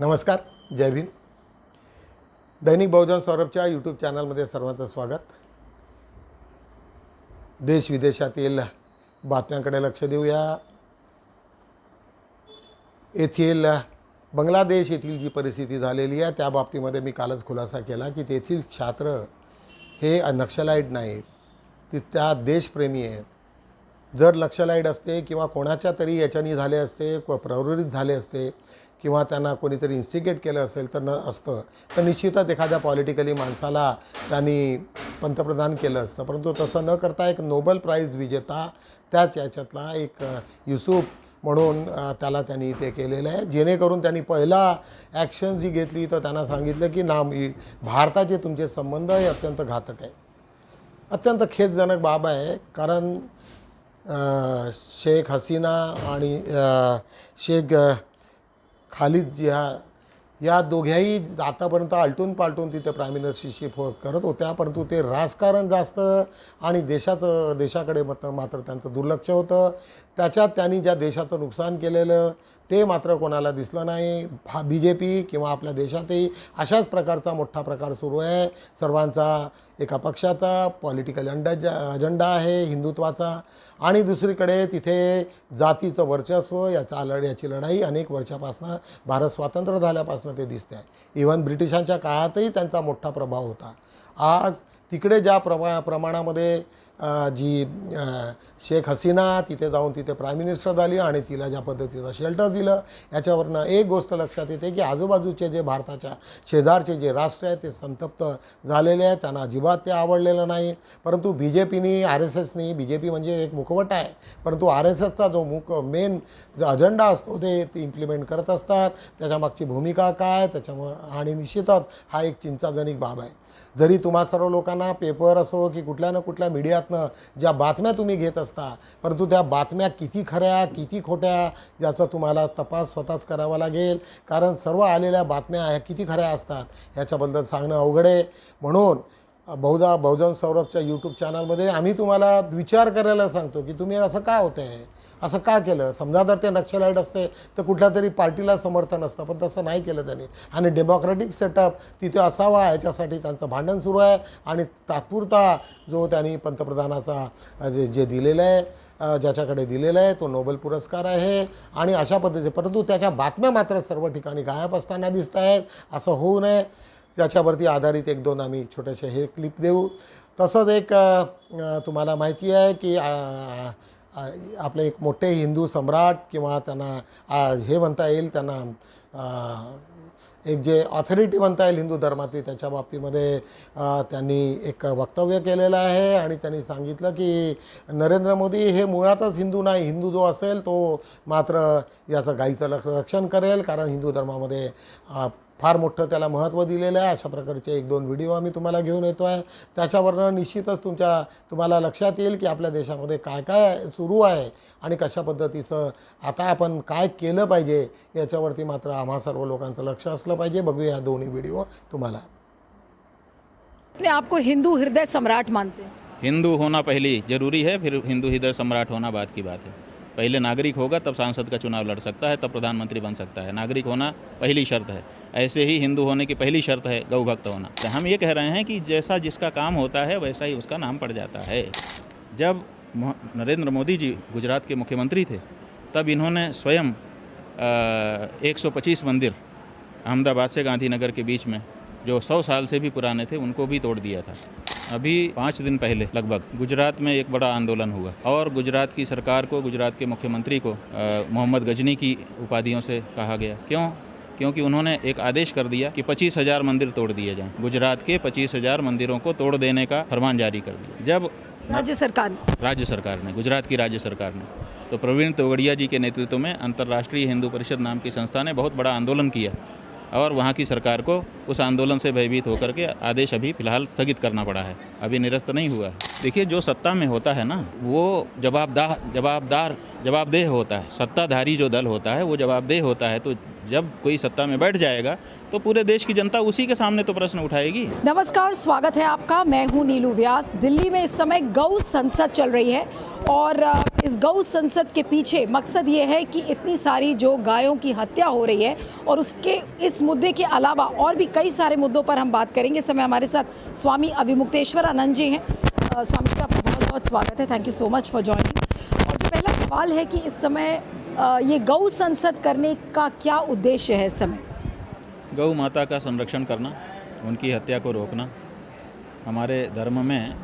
नमस्कार जय भीम. दैनिक बहुजन सौरभच्या यूट्यूब चॅनलमध्ये सर्वांचं स्वागत. देश विदेशातील बातम्यांकडे लक्ष देऊया. येथील बांगलादेश येथील जी परिस्थिती झालेली आहे त्या बाबतीमध्ये मी कालच खुलासा केला की तेथील छात्र हे नक्षलाईट नाहीत. ते त्या देशप्रेमी आहेत. जर लक्षलाईट असते किंवा कोणाच्या तरी याच्यानी झाले असते क प्रवृत्त झाले असते किंवा त्यांना कोणीतरी इन्स्टिगेट केलं असेल तर न असतं. तर निश्चितच एखाद्या पॉलिटिकली माणसाला त्यांनी पंतप्रधान केलं असतं. परंतु तसं न करता एक नोबल प्राईज विजेता त्याच याच्यातला एक युसुफ म्हणून त्याला त्यांनी ते केलेलं आहे. जेणेकरून त्यांनी पहिला ॲक्शन जी घेतली तर त्यांना सांगितलं की ना भारताचे तुमचे संबंध हे अत्यंत घातक आहे. अत्यंत खेदजनक बाब आहे कारण शेख हसीना आणि शेख खालिद जिहा या दोघ्याही आतापर्यंत आलटून पालटून तिथे प्राईम मिनिस्टरशिप करत होत्या परंतु ते राजकारण जास्त आणि देशाचं देशाकडे मत मात्र त्यांचं दुर्लक्ष होतं. त्याच्यात त्यांनी ज्या देशाचं नुकसान केलेलं ते मात्र कोणाला दिसलं नाही. भा बी जे पी किंवा आपल्या देशातही अशाच प्रकारचा मोठा प्रकार सुरू आहे. सर्वांचा एका पक्षाचा पॉलिटिकल अंडा अजेंडा आहे हिंदुत्वाचा. आणि दुसरीकडे तिथे जातीचं वर्चस्व याचा लढ याची लढाई अनेक वर्षापासनं भारत स्वातंत्र्य झाल्यापासून ते दिसते आहे इव्हन ब्रिटिशांच्या काळातही त्यांचा मोठा प्रभाव होता. आज तिकडे ज्या प्रमा प्रमाणामध्ये जी शेख हसीना तिथे जाऊन तिथे प्राईम मिनिस्टर झाली आणि तिला ज्या पद्धतीचं शेल्टर दिलं. याच्यावरनं एक गोष्ट लक्षात येते की आजूबाजूचे जे भारताच्या शेजारचे जे राष्ट्र आहेत ते संतप्त झालेले आहेत. त्यांना अजिबात ते आवडलेलं नाही. परंतु बी जे पीनी R S एसनी B J P म्हणजे एक मुखवट आहे. परंतु आर एस एसचा जो मुख मेन जो अजेंडा असतो ते ते इम्प्लिमेंट करत असतात. त्याच्यामागची भूमिका काय त्याच्यामुळं आणि निश्चितच हा एक चिंताजनक बाब आहे. जरी तुम्हा सर्व लोकांना पेपर असो की कुठल्या ना कुठल्या मीडियातनं ज्या बातम्या तुम्ही घेत असता परंतु त्या बातम्या किती खऱ्या किती खोट्या याचा तुम्हाला तपास स्वतःच करावा लागेल. कारण सर्व आलेल्या बातम्या ह्या किती खऱ्या असतात ह्याच्याबद्दल सांगणं अवघड आहे. म्हणून बहुधा बहुजन सौरभच्या यूट्यूब चॅनलमध्ये आम्ही तुम्हाला विचार करायला सांगतो की तुम्ही असं का होतं आहे असं का केलं? समजा जर ते नक्षलाईट असते तर कुठल्या तरी पार्टीला समर्थन असतं पण तसं नाही केलं त्यांनी. आणि डेमोक्रॅटिक सेटअप तिथे असावा याच्यासाठी त्यांचं भांडण सुरू आहे. आणि तात्पुरता जो त्यांनी पंतप्रधानाचा जे जे दिलेलं आहे ज्याच्याकडे दिलेला आहे तो नोबेल पुरस्कार आहे. आणि अशा पद्धतीचे परंतु त्याच्या बातम्या मात्र सर्व ठिकाणी गायब असताना दिसत आहेत. असं होऊ नये. त्याच्यावरती आधारित एक दोन आम्ही छोटेसे हे क्लिप देऊ. तसंच एक तुम्हाला माहिती आहे की आपले एक मोठे हिंदू सम्राट किंवा त्यांना हे म्हणता येईल त्यांना एक जे ऑथॉरिटी म्हणता येईल हिंदू धर्मातली त्याच्या बाबतीमध्ये त्यांनी एक वक्तव्य केलेलं आहे आणि त्यांनी सांगितलं की नरेंद्र मोदी हे मुळातच हिंदू नाही हिंदू जो असेल तो मात्र याचं गाईचं रक्षण करेल कारण हिंदू धर्मामध्ये फार मोठं त्याला महत्त्व दिलेलं आहे. अशा प्रकारचे एक दोन व्हिडिओ आम्ही तुम्हाला घेऊन येतो आहे. त्याच्यावरनं निश्चितच तुमच्या तुम्हाला लक्षात येईल की आपल्या देशामध्ये काय काय सुरू आहे आणि कशा पद्धतीचं आता आपण काय केलं पाहिजे याच्यावरती मात्र आम्हा सर्व लोकांचं लक्ष असलं पाहिजे. बघूया या दोन्ही व्हिडिओ तुम्हाला. अपने आप को हिंदू हृदय सम्राट मानते हिंदू होना पहले जरूरी है फिर हिंदू हृदय सम्राट होना बात की बात है। पहले नागरिक होगा, तब सांसद का चुनाव लड़ सकता है, तब प्रधानमंत्री बन सकता है। नागरिक होना पहली शर्त है। ऐसे ही हिंदू होने की पहली शर्त है, गौ भक्त होना। तो हम ये कह रहे हैं कि जैसा जिसका काम होता है, वैसा ही उसका नाम पड़ जाता है। जब नरेंद्र मोदी जी गुजरात के मुख्यमंत्री थे, तब इन्होंने स्वयं एक सौ पच्चीस मंदिर अहमदाबाद से गांधीनगर के बीच में जो सौ साल से भी पुराने थे उनको भी तोड़ दिया था। अभी पाँच दिन पहले लगभग गुजरात में एक बड़ा आंदोलन हुआ और गुजरात की सरकार को गुजरात के मुख्यमंत्री को मोहम्मद गजनी की उपाधियों से कहा गया। क्यों? क्योंकि उन्होंने एक आदेश कर दिया कि पच्चीस हज़ार मंदिर तोड़ दिए जाएँ। गुजरात के पच्चीस हज़ार मंदिरों को तोड़ देने का फरमान जारी कर दिया। जब राज्य सरकार राज्य सरकार ने गुजरात की राज्य सरकार ने तो प्रवीण तोगड़िया जी के नेतृत्व में अंतर्राष्ट्रीय हिंदू परिषद नाम की संस्था ने बहुत बड़ा आंदोलन किया। और वहाँ की सरकार को उस आंदोलन से भयभीत होकर के आदेश अभी फ़िलहाल स्थगित करना पड़ा है। अभी निरस्त नहीं हुआ है। देखिए, जो सत्ता में होता है ना, वो जवाबदाह जवाबदार, जवाबदेह होता है। सत्ताधारी जो दल होता है, वो जवाबदेह होता है। तो जब कोई सत्ता में बैठ जाएगा तो पूरे देश की जनता उसी के सामने तो प्रश्न उठाएगी। नमस्कार, स्वागत है आपका। मैं हूँ नीलू व्यास। दिल्ली में इस समय गौ संसद चल रही है और इस गौ संसद के पीछे मकसद ये है कि इतनी सारी जो गायों की हत्या हो रही है और उसके, इस मुद्दे के अलावा और भी कई सारे मुद्दों पर हम बात करेंगे। समय हमारे साथ स्वामी अभिमुक्तेश्वर आनंद जी हैं। स्वामी जी, आपका बहुत बहुत स्वागत है। Thank you so much for joining और पहला सवाल है कि इस समय ये गौ संसद करने का क्या उद्देश्य है इस समय? गौ माता का संरक्षण करना, उनकी हत्या को रोकना, हमारे धर्म में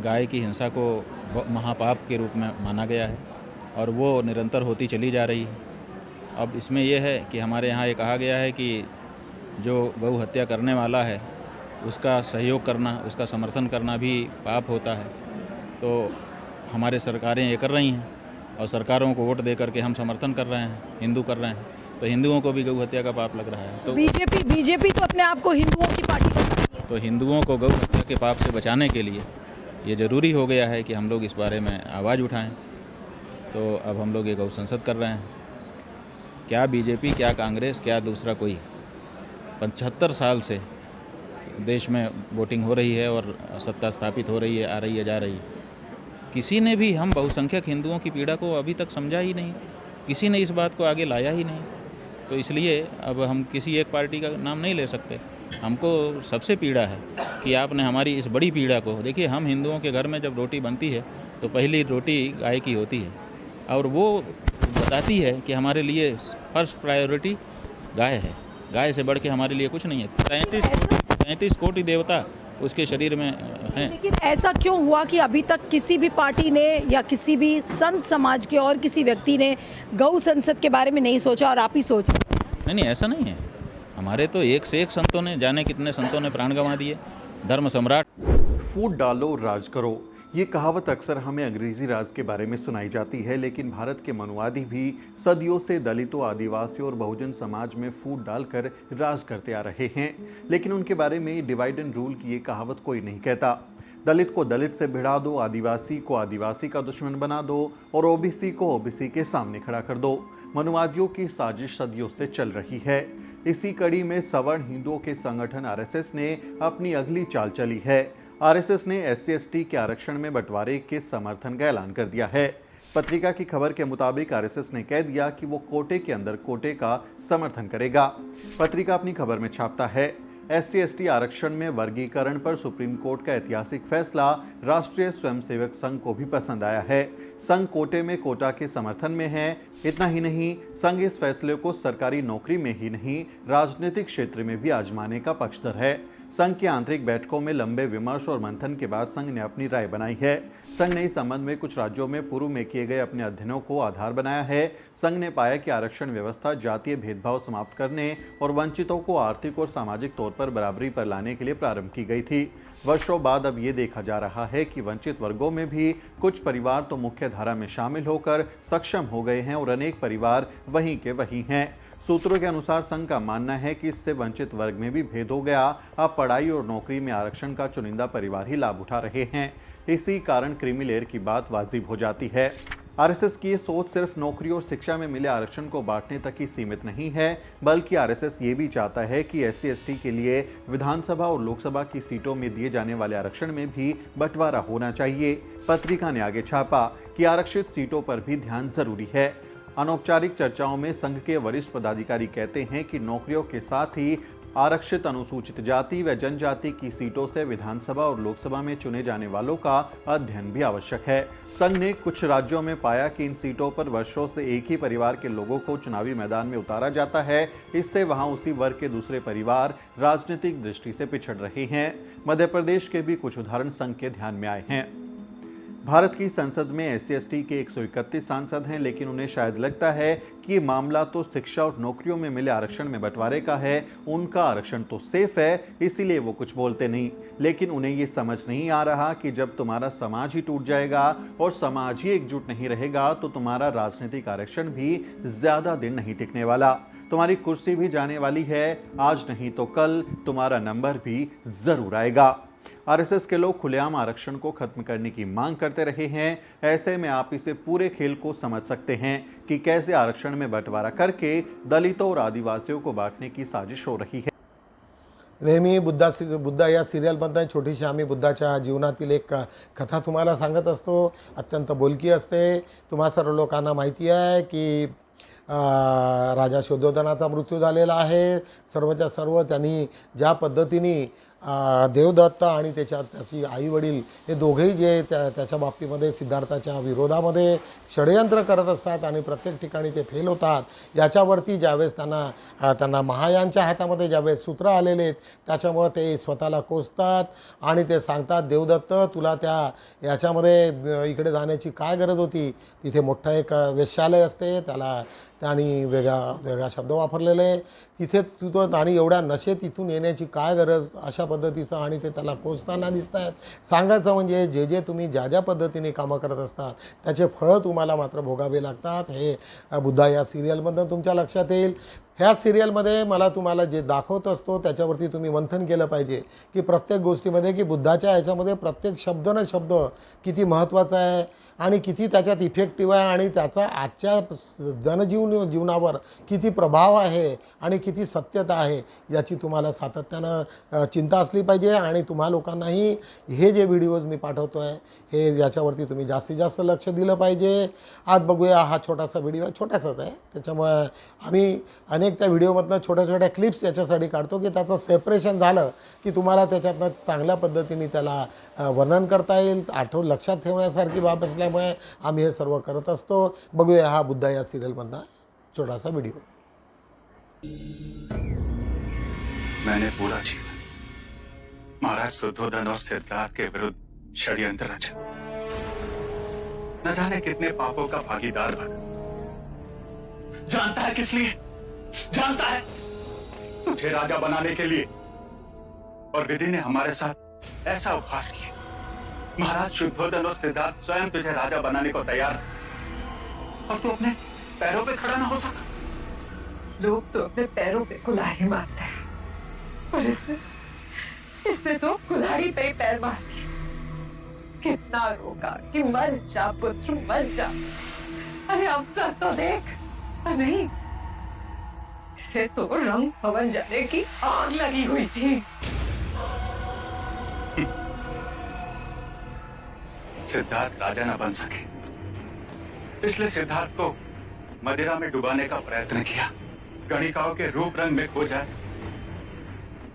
गाय की हिंसा को महापाप के रूप में माना गया है और वो निरंतर होती चली जा रही है। अब इसमें यह है कि हमारे यहाँ ये कहा गया है कि जो गौ हत्या करने वाला है उसका सहयोग करना उसका समर्थन करना भी पाप होता है। तो हमारे सरकारें ये कर रही हैं और सरकारों को वोट दे करके हम समर्थन कर रहे हैं हिंदू कर रहे हैं तो हिंदुओं को भी गौ हत्या का पाप लग रहा है। तो बीजेपी बीजेपी तो अपने आप को हिंदुओं की पार्टी तो हिंदुओं को गौ हत्या के पाप से बचाने के लिए ये ज़रूरी हो गया है कि हम लोग इस बारे में आवाज़ उठाएँ। तो अब हम लोग ये गौ संसद कर रहे हैं। क्या बीजेपी, क्या कांग्रेस, क्या दूसरा कोई? पचहत्तर साल से देश में वोटिंग हो रही है और सत्ता स्थापित हो रही है, आ रही है, जा रही है। किसी ने भी हम बहुसंख्यक हिंदुओं की पीड़ा को अभी तक समझा ही नहीं। किसी ने इस बात को आगे लाया ही नहीं। तो इसलिए अब हम किसी एक पार्टी का नाम नहीं ले सकते। हमको सबसे पीड़ा है कि आपने हमारी इस बड़ी पीड़ा को देखिए हम हिंदुओं के घर में जब रोटी बनती है तो पहली रोटी गाय की होती है। और वो बताती है कि हमारे लिए फ़र्स्ट प्रायोरिटी गाय है। गाय से बढ़ के हमारे लिए कुछ नहीं है। तैंतीस तैंतीस कोटि देवता उसके शरीर में हैं। लेकिन ऐसा क्यों हुआ कि अभी तक किसी भी पार्टी ने या किसी भी संत समाज के और किसी व्यक्ति ने गौ संसद के बारे में नहीं सोचा और आप ही सोच नहीं नहीं ऐसा नहीं है। हमारे तो एक से एक संतों ने, जाने कितने संतों ने प्राण गंवा दिए। धर्म सम्राट। फूट डालो, राज करो। ये कहावत अक्सर हमें अंग्रेज़ी राज के बारे में सुनाई जाती है, लेकिन भारत के मनुवादी भी सदियों से दलितों, आदिवासियों और बहुजन समाज में फूट डालकर राज करते आ रहे हैं। लेकिन उनके बारे में डिवाइड एंड रूल की ये कहावत कोई नहीं कहता। दलित को दलित से भिड़ा दो, आदिवासी को आदिवासी का दुश्मन बना दो और ओबीसी को ओबीसी के सामने खड़ा कर दो। मनुवादियों की साजिश सदियों से चल रही है। इसी कड़ी में सवर्ण हिंदुओं के संगठन आरएसएस ने अपनी अगली चाल चली है। आरएसएस ने एस सी के आरक्षण में बंटवारे के समर्थन का ऐलान कर दिया है। पत्रिका की खबर के मुताबिक आरएसएस ने कह दिया कि वो कोटे के अंदर कोटे का समर्थन करेगा। पत्रिका अपनी खबर में छापता है एस सी आरक्षण में वर्गीकरण पर सुप्रीम कोर्ट का ऐतिहासिक फैसला राष्ट्रीय स्वयंसेवक संघ को भी पसंद आया है। संघ कोटे में कोटा के समर्थन में है। इतना ही नहीं संघ इस फैसले को सरकारी नौकरी में ही नहीं राजनीतिक क्षेत्र में भी आजमाने का पक्षधर है। संघ की आंतरिक बैठकों में लंबे विमर्श और मंथन के बाद संघ ने अपनी राय बनाई है। संघ ने इस संबंध में कुछ राज्यों में पूर्व में किए गए अपने अध्ययनों को आधार बनाया है। संघ ने पाया कि आरक्षण व्यवस्था जातीय भेदभाव समाप्त करने और वंचितों को आर्थिक और सामाजिक तौर पर बराबरी पर लाने के लिए प्रारंभ की गई थी। वर्षों बाद अब ये देखा जा रहा है कि वंचित वर्गों में भी कुछ परिवार तो मुख्य धारा में शामिल होकर सक्षम हो गए हैं और अनेक परिवार वहीं के वहीं हैं। सूत्रों के अनुसार संघ का मानना है कि इससे वंचित वर्ग में भी भेद हो गया। अब पढ़ाई और नौकरी में आरक्षण का चुनिंदा परिवार ही लाभ उठा रहे हैं। इसी कारण क्रीमी लेयर की बात वाजिब हो जाती है। आरएसएस की ये सोच सिर्फ़ नौकरी और शिक्षा में मिले आरक्षण को बांटने तक ही सीमित नहीं है, बल्कि आरएसएस ये भी चाहता है कि एस सी के लिए विधानसभा और लोकसभा की सीटों में दिए जाने वाले आरक्षण में भी बंटवारा होना चाहिए। पत्रिका ने आगे छापा कि आरक्षित सीटों पर भी ध्यान ज़रूरी है। अनौपचारिक चर्चाओं में संघ के वरिष्ठ पदाधिकारी कहते हैं कि नौकरियों के साथ ही आरक्षित अनुसूचित जाति व जनजाति की सीटों से विधानसभा और लोकसभा में चुने जाने वालों का अध्ययन भी आवश्यक है। संघ ने कुछ राज्यों में पाया कि इन सीटों पर वर्षों से एक ही परिवार के लोगों को चुनावी मैदान में उतारा जाता है। इससे वहाँ उसी वर्ग के दूसरे परिवार राजनीतिक दृष्टि से पिछड़ रहे हैं। मध्य प्रदेश के भी कुछ उदाहरण संघ के ध्यान में आए हैं। भारत की संसद में एस सी के 131 सांसद हैं, लेकिन उन्हें शायद लगता है कि ये मामला तो शिक्षा और नौकरियों में मिले आरक्षण में बंटवारे का है, उनका आरक्षण तो सेफ़ है, इसीलिए वो कुछ बोलते नहीं। लेकिन उन्हें ये समझ नहीं आ रहा कि जब तुम्हारा समाज ही टूट जाएगा और समाज ही एकजुट नहीं रहेगा तो तुम्हारा राजनीतिक आरक्षण भी ज़्यादा दिन नहीं टिकने वाला। तुम्हारी कुर्सी भी जाने वाली है, आज नहीं तो कल तुम्हारा नंबर भी ज़रूर आएगा। आरएसएस के लोग खुलेआम आरक्षण को खत्म करने की मांग करते रहे हैं। ऐसे में आप इसे पूरे खेल को समझ सकते हैं कि कैसे आरक्षण में बंटवारा करके दलितों और आदिवासियों को बांटने की साजिश हो रही है। नेहमी बुद्धा बुद्धा या सिरियलमधनं छोटीशी आम्ही बुद्धाच्या जीवनातील एक कथा तुम्हाला सांगत असतो, अत्यंत बोलकी असते. तुम्हा सर्व लोकांना माहिती आहे की राजा शोधोधनाचा मृत्यू झालेला आहे. सर्वच्या सर्व त्यांनी ज्या पद्धतीने देवदत्त आणि त्याच्या त्याची आईवडील हे दोघेही जे त्या त्याच्या बाबतीमध्ये सिद्धार्थाच्या विरोधामध्ये षडयंत्र करत असतात आणि प्रत्येक ठिकाणी ते फेल होतात. याच्यावरती ज्यावेळेस त्यांना त्यांना महायांच्या हातामध्ये ज्यावेळेस सूत्र आलेले आहेत त्याच्यामुळं ते स्वतःला कोसतात आणि ते सांगतात देवदत्त तुला त्या याच्यामध्ये इकडे जाण्याची काय गरज होती? तिथे मोठं एक वेश्यालय असते त्याला त्यांनी वेगळा वेगळा शब्द वापरलेले आहे. तिथे तिथं आणि एवढ्या नशे तिथून येण्याची काय गरज? अशा पद्धतीचं आणि ते त्याला कोचताना दिसत आहेत सांगायचं म्हणजे जे जे तुम्ही ज्या ज्या पद्धतीने कामं करत असतात त्याचे फळं तुम्हाला मात्र भोगावे लागतात. हे बुद्धा या सिरियलमधून तुमच्या लक्षात येईल. ह्या सिरियलमध्ये मला तुम्हाला जे दाखवत असतो त्याच्यावरती तुम्ही मंथन केलं पाहिजे की प्रत्येक गोष्टीमध्ये की बुद्धाच्या ह्याच्यामध्ये प्रत्येक शब्द न शब्द किती महत्त्वाचा आहे आणि किती त्याच्यात इफेक्टिव्ह आहे आणि त्याचा आजच्या जनजीवन जीवनावर किती प्रभाव आहे आणि किती सत्यता आहे याची तुम्हाला सातत्यानं चिंता असली पाहिजे आणि तुम्हा लोकांनाही हे जे व्हिडिओज मी पाठवतो आहे हे याच्यावरती तुम्ही जास्तीत जास्त लक्ष दिलं पाहिजे. आज बघूया हा छोटासा व्हिडिओ छोटासाच आहे. त्याच्यामुळे आम्ही अनेक त्या व्हिडिओमधनं छोट्या छोट्या क्लिप्स याच्यासाठी काढतो की त्याचं सेपरेशन झालं की तुम्हाला त्याच्यातनं चांगल्या पद्धतीने त्याला वर्णन करता येईल. आठव लक्षात ठेवण्यासारखी बाब असल्यामुळे आम्ही हे सर्व करत असतो. बघूया हा बुद्धा या सिरियलमधला छोटासा व्हिडिओ मैंने पूरा जीवन महाराज शुद्धोधन और सिद्धार्थ के विरुद्ध षड्यंत्र रचा। न जाने कितने पापों का भागीदार बना। जानता है किस लिए? जानता है। तुझे राजा बनाने के लिए। और विधि ने हमारे साथ ऐसा उपहास किया। महाराज शुद्धोधन और सिद्धार्थ स्वयं तुझे राजा बनाने को तैयार। और तू अपने पैरों पे खड़ा ना हो सका। लोग तो अपने पैरों पे कुल्हाड़ी मारते हैं। पर इसने इसने तो कुल्हाड़ी पे पैर मार दिए। कितना रोका कि मर जा पुत्र मर जा। अरे अवसर तो देख नहीं इसे तो रंग भवन जाने की आग लगी हुई थी। सिद्धार्थ राजा न बन सके। इसलिए सिद्धार्थ को मदिरा में डुबाने का प्रयत्न किया। गणिकाओं के रूप रंग में खो जाए।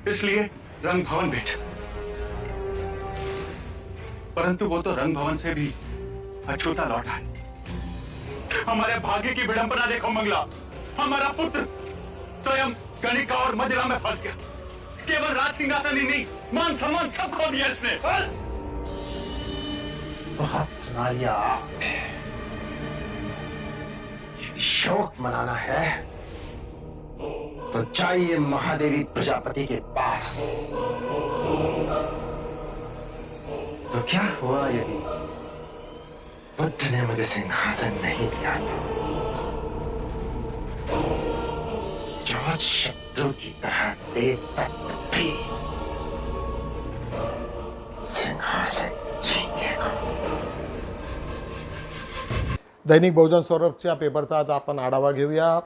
इसलिए रंग भवन भेजा। परंतु वो तो रंग भवन से भी अछूता लौटा है हमारे भाग्य की विडंबना देखो मंगला। हमारा पुत्र स्वयं गणिका और मदिरा में फंस गया। केवल राज सिंहासन ही नहीं, मान सम्मान सब खो दिया इसने। बस। बहुत सुना लिया आपने। शोक मनाना है। तो जाइए महादेवी प्रजापति के पास। तो क्या हुआ यदि बुद्ध ने मुझे सिंहासन नहीं दिया? जॉर्ज शत्रु की तरह बेपत्र भी सिंहासन दैनिक बहुजन सौरभच्या पेपरचा आज आपण आढावा घेऊया.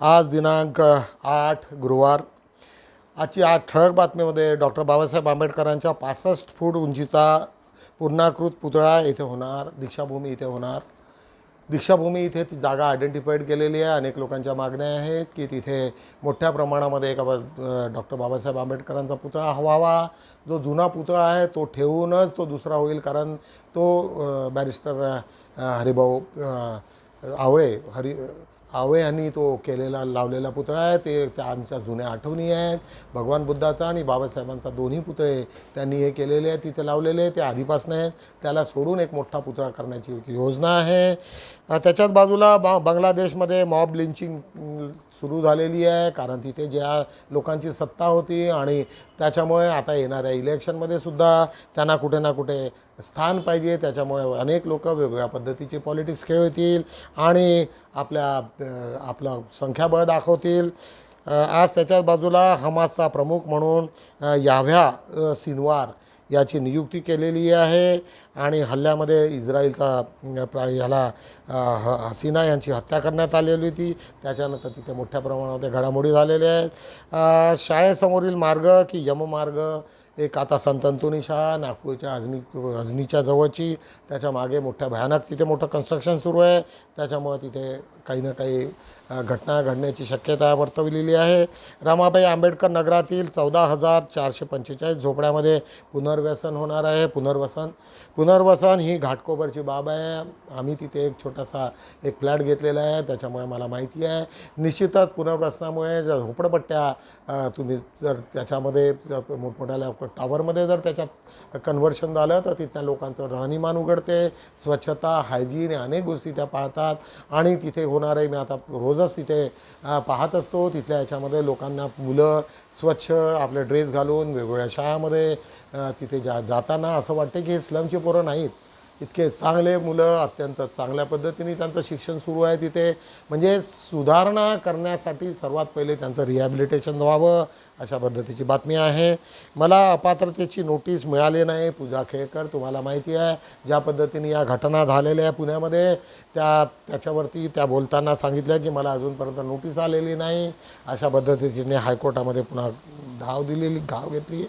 आज दिनांक आठ गुरुवार. आजची आठ ठळक बातमीमध्ये डॉक्टर बाबासाहेब आंबेडकरांच्या पासष्ट फूट उंचीचा पूर्णाकृत पुतळा येथे होणार दीक्षाभूमी इथे होणार. दीक्षाभूमी इथे ती जागा आयडेंटिफाईड केलेली आहे. अनेक लोकांच्या मागण्या आहेत की तिथे मोठ्या प्रमाणामध्ये एका डॉक्टर बाबासाहेब आंबेडकरांचा पुतळा हवावा. जो जुना पुतळा आहे तो ठेवूनच तो दुसरा होईल कारण तो बॅरिस्टर हरिभाऊ आवळे हरि आवळे यांनी तो केलेला लावलेला पुतळा आहे. ते त्यांच्या जुन्या आठवणी आहेत. भगवान बुद्धाचा आणि बाबासाहेबांचा दोन्ही पुतळे त्यांनी हे केलेले आहेत तिथे लावलेले आहे ते आधीपासून आहेत. त्याला सोडून एक मोठा पुतळा करण्याची योजना आहे. त्याच्याच बाजूला बा बांगलादेशमध्ये मॉब लिंचिंग सुरू झालेली आहे कारण तिथे ज्या लोकांची सत्ता होती आणि त्याच्यामुळे आता येणाऱ्या इलेक्शनमध्ये सुद्धा त्यांना कुठे ना कुठे स्थान पाहिजे. त्याच्यामुळे अनेक लोक वेगवेगळ्या पद्धतीचे पॉलिटिक्स खेळतील आणि आपल्या आपलं संख्याबळ दाखवतील. आज त्याच्याच बाजूला हमासचा प्रमुख म्हणून याव्या सिनवार याची नियुक्ती केलेली आहे आणि हल्ल्यामध्ये इस्रायलचा प्रा ह्याला ह हसीना यांची हत्या करण्यात आलेली होती. त्याच्यानंतर तिथे मोठ्या प्रमाणामध्ये घडामोडी झालेल्या आहेत. शाळेसमोरील मार्ग की यममार्ग एक आता संतंतुनी शाळा नागपूरच्या अजनी अजनीच्या जवळची त्याच्यामागे मोठ्या भयानक तिथे मोठं कन्स्ट्रक्शन सुरू आहे. त्याच्यामुळं तिथे काही ना काही घटना घडण्याची शक्यता वर्तवलेली आहे. रमाबाई आंबेडकर नगरातील चौदा हजार चारशे पंचेचाळीस झोपड्यामध्ये पुनर्वसन होणार आहे. पुनर्वसन पुनर्वसन ही घाटकोपरची बाब आहे. आम्ही तिथे एक छोटासा एक फ्लॅट घेतलेला आहे. त्याच्यामुळे मला माहिती आहे. निश्चितच पुनर्वसनामुळे जर झोपडपट्ट्या तुम्ही जर त्याच्यामध्ये मोठमोठ्या टावरमध्ये जर त्याच्यात कन्व्हर्शन झालं तर तिथल्या लोकांचं राहणीमान उघडते स्वच्छता हायजीन या अनेक गोष्टी त्या पाळतात. आणि तिथे होणारे मी आता रोजच तिथे पाहत असतो तिथल्या याच्यामध्ये लोकांना मुलं स्वच्छ आपले ड्रेस घालून वेगवेगळ्या शाळामध्ये तिथे जा जाताना असं वाटते की हे स्लमची पोरं नाहीत. इतके चांगले मुलं अत्यंत चांगल्या पद्धतीने त्यांचं शिक्षण सुरू आहे तिथे. म्हणजे सुधारणा करण्यासाठी सर्वात पहिले त्यांचं रिहॅबिलिटेशन व्हावं अशा पद्धतीची बातमी आहे. मला अपात्रतेची नोटीस मिळाली नाही. पूजा खेळकर तुम्हाला माहिती आहे ज्या पद्धतीने या घटना झालेल्या आहे पुण्यामध्ये त्या त्याच्यावरती त्या बोलताना सांगितलं की मला अजूनपर्यंत नोटीस आलेली नाही. अशा पद्धतीने हायकोर्टामध्ये पुन्हा धाव दिलेली घाव घेतली.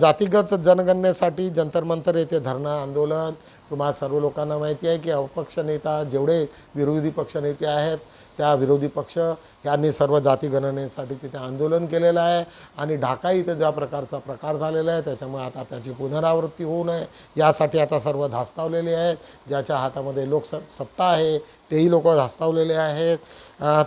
जातीगत जनगणनेसाठी जंतर मंतर येथे धरणं आंदोलन तुम्हा सर्व लोकांना माहिती आहे की अपक्ष नेता जेवढे विरोधी पक्ष नेते आहेत त्या विरोधी पक्ष यांनी सर्व जातीगणनेसाठी तिथे आंदोलन केलेलं आहे. आणि ढाका इथं ज्या प्रकारचा प्रकार झालेला आहे त्याच्यामुळे आता त्याची पुनरावृत्ती होऊ नये. यासाठी आता सर्व धास्तावलेले आहेत. ज्याच्या हातामध्ये लोकस सत्ता आहे तेही लोक धास्तावलेले आहेत.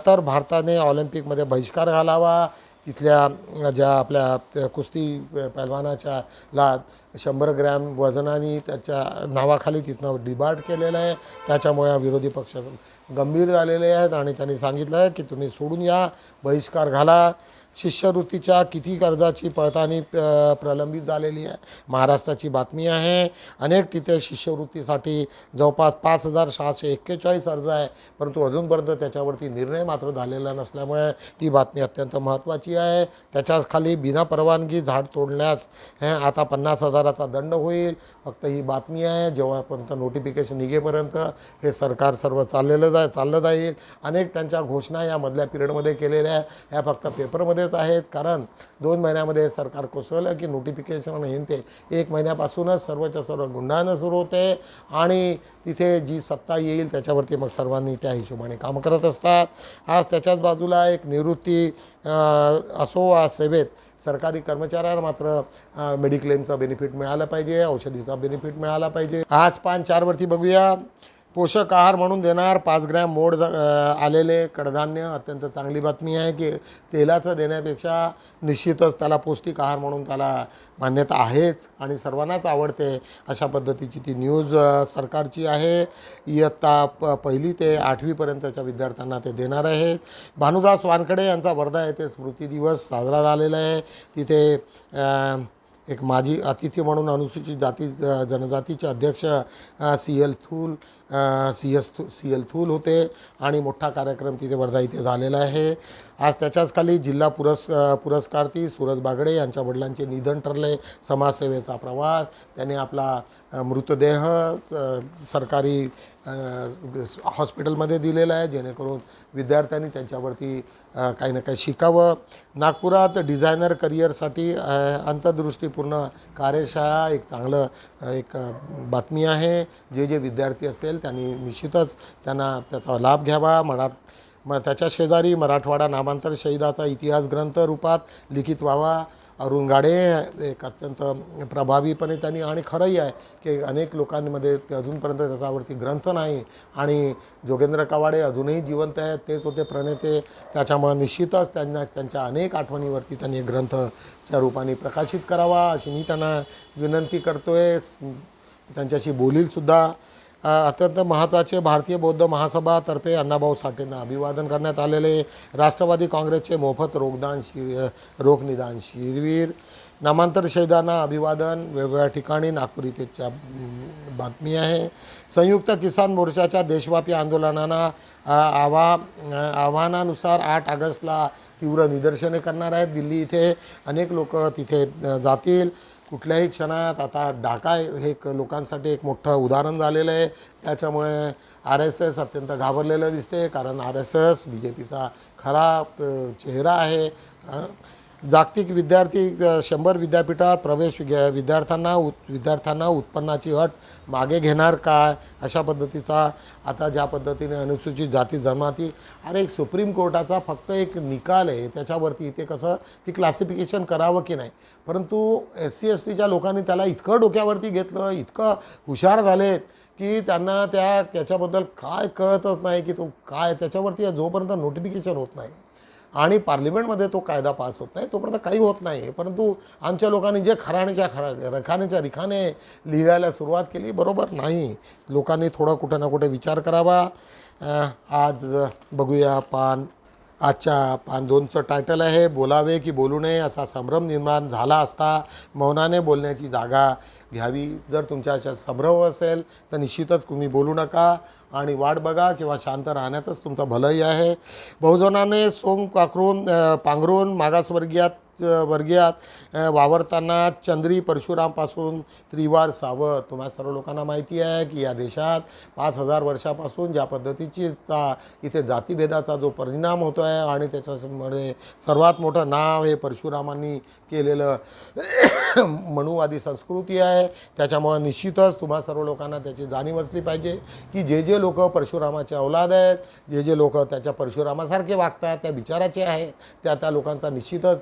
तर भारताने ऑलिम्पिकमध्ये बहिष्कार घालावा. तिथल्या ज्या आपल्या त्या कुस्ती पैलवानाच्या ला शंभर ग्रॅम वजनाने त्याच्या नावाखाली तिथनं डिबार्ट केलेलं आहे. त्याच्यामुळे विरोधी पक्ष गंभीर झालेले आहेत आणि त्यांनी सांगितलं आहे की तुम्ही सोडून या बहिष्कार घाला. शिष्यवृत्तीच्या किती कर्जाची पडताळणी प- प्रलंबित झालेली आहे महाराष्ट्राची बातमी आहे. अनेक तिथे शिष्यवृत्तीसाठी जवळपास पाच हजार सहाशे एक्केचाळीस अर्ज आहे परंतु अजूनपर्यंत त्याच्यावरती निर्णय मात्र झालेला नसल्यामुळे ती बातमी अत्यंत महत्त्वाची आहे. त्याच्याच खाली बिना परवानगी झाड तोडण्यास हे आता पन्नास हजाराचा दंड होईल. फक्त ही बातमी आहे जेव्हापर्यंत नोटिफिकेशन निघेपर्यंत हे सरकार सर्व चाललेलं जाय चाललं जाईल. अनेक त्यांच्या घोषणा या मधल्या पिरियडमध्ये केलेल्या आहे ह्या फक्त पेपरमध्ये पेपरमध्येच आहेत. कारण दोन महिन्यामध्ये सरकार कोसळलं की नोटिफिकेशन हे ते एक महिन्यापासूनच सर्वच्या सर्व गुंडानं सुरू होते आणि तिथे जी सत्ता येईल त्याच्यावरती मग सर्वांनी त्या हिशोबाने काम करत असतात. आज त्याच्याच बाजूला एक निवृत्ती असो वा सेवेत सरकारी कर्मचाऱ्यांना मात्र मेडिक्लेमचा बेनिफिट मिळाला पाहिजे औषधीचा बेनिफिट मिळाला पाहिजे. आज पान चारवरती बघूया. पोषक आहार म्हणून देणार. पाच ग्रॅम मोड आलेले कडधान्य अत्यंत चांगली बातमी आहे की तेलाचं देण्यापेक्षा निश्चितच त्याला पौष्टिक आहार म्हणून त्याला मान्यता आहेच आणि सर्वांनाच आवडते अशा पद्धतीची ती न्यूज सरकारची आहे. इयत्ता प पहिली ते आठवीपर्यंतच्या विद्यार्थ्यांना ते देणार आहेत. भानुदास वानखडे यांचा वर्धा येथे स्मृती दिवस साजरा झालेला आहे. तिथे एक माजी अतिथी म्हणून अनुसूचित जाती जनजातीचे अध्यक्ष C L Thool C S थू सी एल थूल होते आणि मोठा कार्यक्रम तिथे वर्धा इथे झालेला आहे. आज त्याच्याच खाली जिल्हा पुरस् अ, पुरस्कारती सूरज बागडे यांच्या वडिलांचे निधन ठरले. समाजसेवेचा प्रवास त्याने आपला मृतदेह सरकारी हॉस्पिटलमध्ये दिलेला आहे जेणेकरून विद्यार्थ्यांनी त्यांच्यावरती काही ना काही शिकावं. नागपुरात डिझायनर करिअरसाठी अंतर्दृष्टीपूर्ण कार्यशाळा एक चांगलं एक बातमी आहे. जे जे विद्यार्थी असतील त्यांनी निश्चितच त्यांना त्याचा लाभ घ्यावा. मरा म त्याच्या शेजारी मराठवाडा नामांतर शहीदाचा इतिहास ग्रंथ रूपात लिखित व्हावा. अरुण गाडे एक अत्यंत प्रभावीपणे त्यांनी आणि खरंही आहे की अनेक लोकांमध्ये ते अजूनपर्यंत त्याच्यावरती ग्रंथ नाही आणि जोगेंद्र कवाडे अजूनही जिवंत आहेत तेच होते प्रणेते. त्याच्यामुळे निश्चितच त्यांना त्यांच्या अनेक आठवणीवरती त्यांनी एक ग्रंथच्या रूपाने प्रकाशित करावा अशी मी त्यांना विनंती करतो आहे त्यांच्याशी बोलीलसुद्धा. अत्यंत महत्त्वाचे भारतीय बौद्ध महासभातर्फे अण्णाभाऊ साठेंना अभिवादन करण्यात आलेले राष्ट्रवादी काँग्रेसचे मोफत रोगदान शि रोगनिदान शिरवीर नामांतर शहीदांना अभिवादन. वेगवेगळ्या ठिकाणी नागपूर इथेच्या बातमी आहे. संयुक्त किसान मोर्चाच्या देशव्यापी आंदोलनांना आवा आव्हानानुसार आठ ऑगस्टला तीव्र निदर्शने करणार आहेत. दिल्ली इथे अनेक लोक तिथे जातील. कुठल्याही क्षणात आता डाका हे एक लोकांसाठी एक मोठं उदाहरण झालेलं आहे. त्याच्यामुळे आर एस एस अत्यंत घाबरलेलं दिसते कारण R S S B J पीचा खरा चेहरा आहे. जागतिक विद्यार्थी शंभर विद्यापीठात प्रवेश घ्या विद्यार्थ्यांना उत विद्यार्थ्यांना उत्पन्नाची अट मागे घेणार काय? अशा पद्धतीचा आता ज्या पद्धतीने अनुसूचित जाती जमाती अरे एक सुप्रीम कोर्टाचा फक्त एक निकाल आहे त्याच्यावरती इथे कसं की क्लासिफिकेशन करावं की नाही? परंतु एस सी एस टीच्या लोकांनी त्याला इतकं डोक्यावरती घेतलं इतकं हुशार झालेत की त्यांना त्या त्याच्याबद्दल काय कळतच नाही की तो काय त्याच्यावरती जोपर्यंत नोटिफिकेशन होत नाही. आणि पार्लिमेंटमध्ये तो कायदा पास होत नाही तोपर्यंत काही होत नाही परंतु आमच्या लोकांनी जे खराण्याच्या खरा रखाण्याच्या रिखाने लिहायला सुरुवात केली बरोबर नाही. लोकांनी थोडं कुठे ना कुठे विचार करावा. आज बघूया पान आजच्या पान दोनचं टायटल आहे बोलावे की बोलू नये असा संभ्रम निर्माण झाला असता मौनाने बोलण्याची जागा घ्यावी. जर तुमच्या अशा संभ्रम असेल तर निश्चितच तुम्ही बोलू नका आणि वाट बघा किंवा शांत राहण्यातच तुमचं भलंही आहे. बहुजनाने सोंग पाखरून पांघरून मागासवर्गीयात वर्गीयात वावरताना चंद्री परशुरामपासून त्रिवार सावध. तुम्हा सर्व लोकांना माहिती आहे की या देशात पाच हजार वर्षापासून ज्या पद्धतीची चा इथे जातीभेदाचा जो परिणाम होतो आहे आणि त्याच्यामुळे सर्वात मोठं नाव हे परशुरामांनी केलेलं मनुवादी संस्कृती आहे. त्याच्यामुळं निश्चितच तुम्हा सर्व लोकांना त्याची जाणीव असली पाहिजे की जे जे लोक परशुरामाचे अवलाद आहेत जे जे लोक त्याच्या परशुरामासारखे वागतात त्या विचाराचे आहे त्या त्या लोकांचा निश्चितच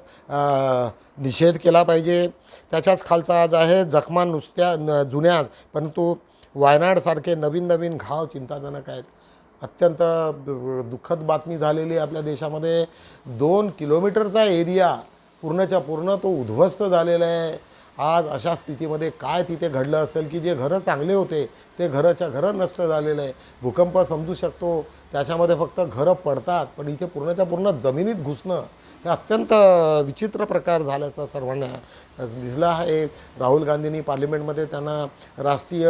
निषेध केला पाहिजे. त्याच्याच खालचा आज आहे जखमा नुसत्या न जुन्या परंतु वायनाडसारखे नवीन नवीन घाव चिंताजनक आहेत. अत्यंत दु- दुःखद बातमी झालेली आहे आपल्या देशामध्ये. दोन किलोमीटरचा एरिया पूर्णच्या पूर्ण तो उद्ध्वस्त झालेला आहे. आज अशा स्थितीमध्ये काय तिथे घडलं असेल की जे घरं चांगले होते ते घराच्या घरं नष्ट झालेलं आहे. भूकंप समजू शकतो त्याच्यामध्ये फक्त घरं पडतात पण इथे पूर्णच्या पूर्ण जमिनीत घुसणं हे अत्यंत विचित्र प्रकार झाल्याचा सर्वांना दिसला आहे. राहुल गांधींनी पार्लिमेंटमध्ये त्यांना राष्ट्रीय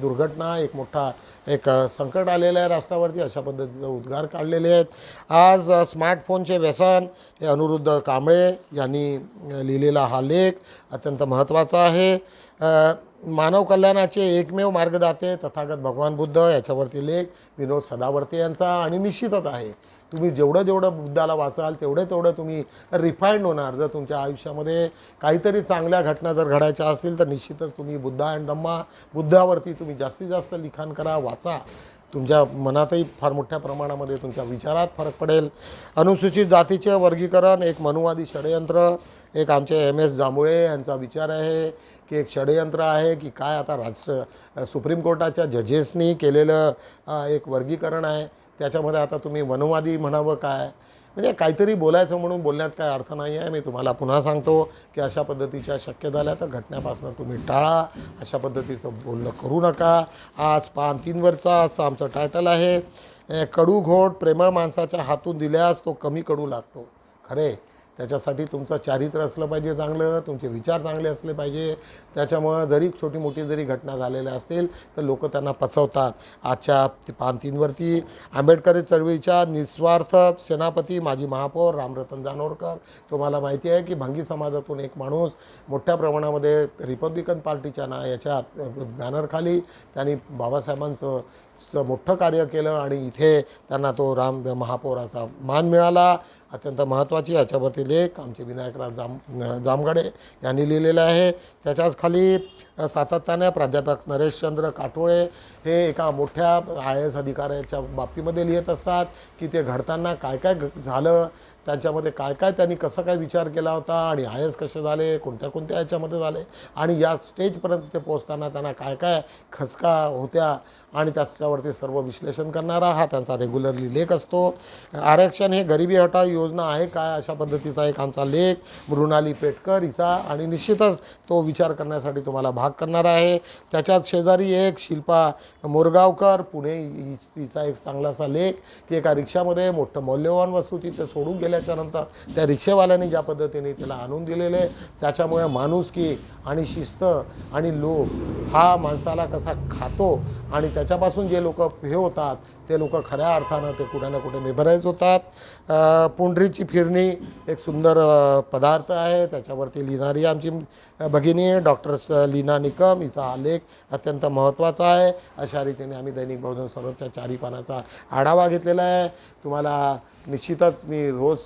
दुर्घटना एक मोठा एक संकट आलेलं आहे राष्ट्रावरती अशा पद्धतीचं उद्गार काढलेले आहेत. आज स्मार्टफोनचे व्यसन हे अनिरुद्ध कांबळे यांनी लिहिलेला हा लेख अत्यंत महत्त्वाचा आहे. मानव कल्याणाचे एकमेव मार्गदाते तथागत भगवान बुद्ध याच्यावरती लेख विनोद सदावर्ते यांचा आणि निश्चितच आहे. तुम्ही जेवढं जेवढं बुद्धाला वाचाल तेवढं तेवढं तुम्ही रिफाईंड होणार. जर तुमच्या आयुष्यामध्ये काहीतरी चांगल्या घटना जर घडायच्या असतील तर निश्चितच तुम्ही बुद्धा अँड धम्मा बुद्धावरती तुम्ही जास्तीत जास्त लिखाण करा वाचा. तुमच्या मनातही फार मोठ्या प्रमाणामध्ये तुमच्या विचारात फरक पडेल. अनुसूचित जातीचे वर्गीकरण एक मनुवादी षडयंत्र एक आमचे एम एस जांभुळे यांचा विचार आहे. की एक षडयंत्र आहे की काय आता राष्ट्र सुप्रीम कोर्टाच्या जजेसनी केलेलं एक वर्गीकरण आहे. त्याच्यामध्ये आता तुम्ही वनवादी म्हणावं काय? म्हणजे काहीतरी बोलायचं म्हणून बोलण्यात काय अर्थ नाही आहे. मी तुम्हाला पुन्हा सांगतो की अशा पद्धतीच्या शक्य झाल्या तर घटण्यापासून तुम्ही टाळा. अशा पद्धतीचं बोलणं करू नका. आज पान तीनवरचा असं आमचं टायटल आहे. कडू घोट प्रेमळ माणसाच्या हातून दिल्यास तो कमी कडू लागतो. खरे? त्याच्यासाठी तुमचं चारित्र्य असलं पाहिजे चांगलं तुमचे विचार चांगले असले पाहिजे. त्याच्यामुळं जरी छोटी मोठी जरी घटना झालेल्या असतील तर लोक त्यांना पचवतात. आजच्या पान तीनवरती आंबेडकरी चळवळीच्या निस्वार्थ सेनापती माजी महापौर रामरतन जानोरकर. तुम्हाला माहिती आहे की भंगी समाजातून एक माणूस मोठ्या प्रमाणामध्ये रिपब्लिकन पार्टीच्या ना याच्यात बॅनरखाली त्यांनी बाबासाहेबांचं च मोठं कार्य केलं आणि इथे त्यांना तो राम महापौराचा मान मिळाला. अत्यंत महत्त्वाची याच्यावरती लेख आमचे विनायकराव जाम जामगाडे यांनी लिहिलेले आहे. त्याच्याच खाली सातत्याने प्राध्यापक नरेशचंद्र काटोळे हे एका मोठ्या आय एस अधिकाऱ्याच्या बाबतीमध्ये लिहित असतात की ते घडताना काय काय घ- झालं त्यांच्यामध्ये काय काय त्यांनी कसं काय विचार केला होता आणि आय एस कसे झाले कोणत्या कोणत्या याच्यामध्ये झाले आणि या स्टेजपर्यंत ते पोचताना त्यांना काय काय खचका होत्या आणि त्या त्याच्यावरती सर्व विश्लेषण करणारा हा त्यांचा रेग्युलरली लेख असतो. आरक्षण हे गरिबी हटाव योजना आहे काय? अशा पद्धतीचा एक आमचा लेख मृणाली पेटकर हिचा आणि निश्चितच तो विचार करण्यासाठी तुम्हाला भाग करणार आहे. त्याच्यात शेजारी एक शिल्पा मोरगावकर पुणे हिचा एक चांगलासा लेख की एका रिक्षामध्ये मोठं मौल्यवान वस्तू तिथे सोडून गेल्याच्यानंतर त्या रिक्षेवाल्याने ज्या पद्धतीने त्याला आणून दिलेले त्याच्यामुळे माणुसकी आणि शिस्त आणि लोभ हा माणसाला कसा खातो आणि त्याच्यापासून जे लोक हे होतात ते लोक खऱ्या अर्थानं ते कुठे ना कुठे मेबराईज होतात. अ, पुंडरीची फिरणी एक सुंदर पदार्थ आहे. त्याच्यावरती लिहिणारी आमची भगिनी डॉक्टर्स डॉक्टर लीना निकम हिचा आलेख अत्यंत महत्त्वाचा आहे. अशा रीतीने आम्ही दैनिक बहुजन स्वरूपच्या चारी पानाचा आढावा घेतलेला आहे. तुम्हाला निश्चितच मी रोज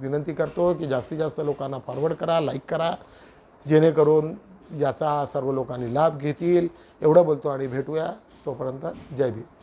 विनंती करतो की जास्तीत जास्त लोकांना फॉरवर्ड करा लाईक करा. जेणेकरून याचा सर्व लोकांनी लाभ घेतील. एवढं बोलतो आणि भेटूया. तोपर्यंत जय भीम.